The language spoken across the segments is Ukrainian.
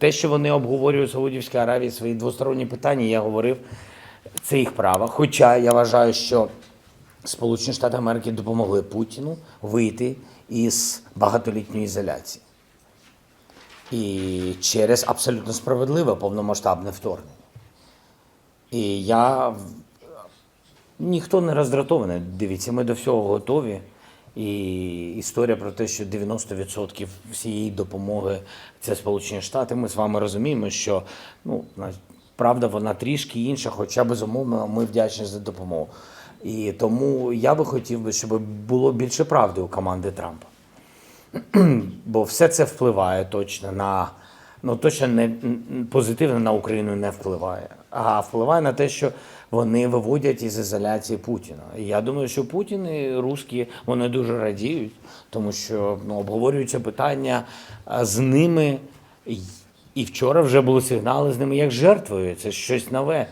Те, що вони обговорюють в Саудівській Аравії свої двосторонні питання, я говорив, це їх право. Хоча я вважаю, що Сполучені Штати Америки допомогли Путіну вийти із багатолітньої ізоляції. І через абсолютно справедливе повномасштабне вторгнення. І я ніхто не роздратований. Дивіться, ми до всього готові. І історія про те, що 90% всієї допомоги це Сполучені Штати. Ми з вами розуміємо, що ну, правда, вона трішки інша, хоча безумовно ми вдячні за допомогу. І тому я би хотів би, щоб було більше правди у команди Трампа. Бо все це впливає точно на ну точно не позитивно на Україну не впливає, а впливає на те, що вони виводять із ізоляції Путіна. І я думаю, що Путін і русські вони дуже радіють, тому що ну, обговорюються питання з ними. І- вчора вже були сигнали з ними як жертвою. Це щось нове.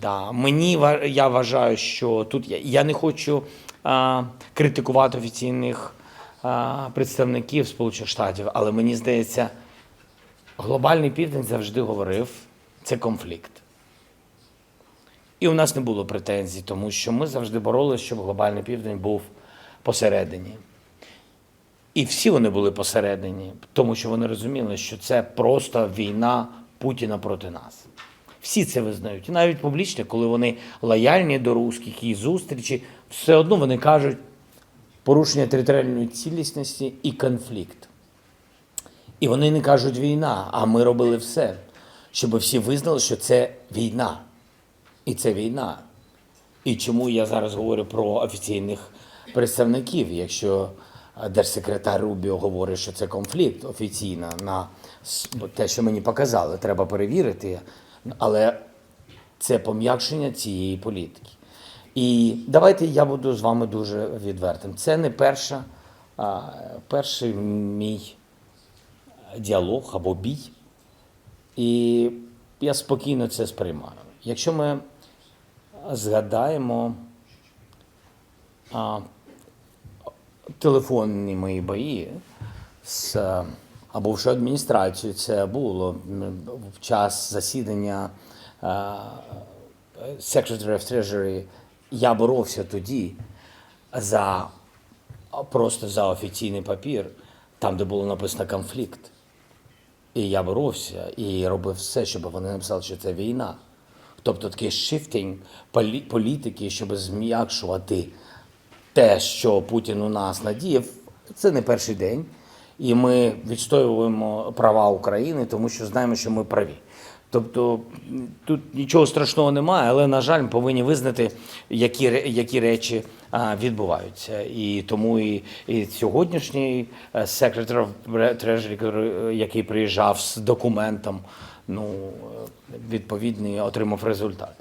Да, мені я вважаю, що тут я, я не хочу а, критикувати офіційних а, представників Сполучених Штатів, але мені здається, глобальний південь завжди говорив, це конфлікт. І у нас не було претензій, тому що ми завжди боролися, щоб глобальний південь був посередині. І всі вони були посередині, тому що вони розуміли, що це просто війна Путіна проти нас. Всі це визнають. І навіть публічно, коли вони лояльні до русських і зустрічі, все одно вони кажуть порушення територіальної цілісності і конфлікт. І вони не кажуть війна, а ми робили все, щоб всі визнали, що це війна. І це війна. І чому я зараз говорю про офіційних представників, якщо держсекретар Рубіо говорить, що це конфлікт офіційно на те, що мені показали, треба перевірити, але це пом'якшення цієї політики. І давайте я буду з вами дуже відвертим. Це не перша, а, перший мій діалог або бій. І я спокійно це сприймаю. Якщо ми згадаємо а, телефонні мої бої з або вже адміністрацією, це було в час засідання Secretary of Treasury. Я боровся тоді за просто за офіційний папір, там, де було написано конфлікт. І я боровся і робив все, щоб вони написали, що це війна. Тобто такий шифтинг полі- політики, щоб зм'якшувати те, що Путін у нас надіяв, це не перший день. І ми відстоюємо права України, тому що знаємо, що ми праві. Тобто тут нічого страшного немає, але, на жаль, ми повинні визнати, які, які речі а, відбуваються. І тому і, і сьогоднішній е, Secretary of Treasury, який приїжджав з документом, ну, е, відповідний, отримав результат.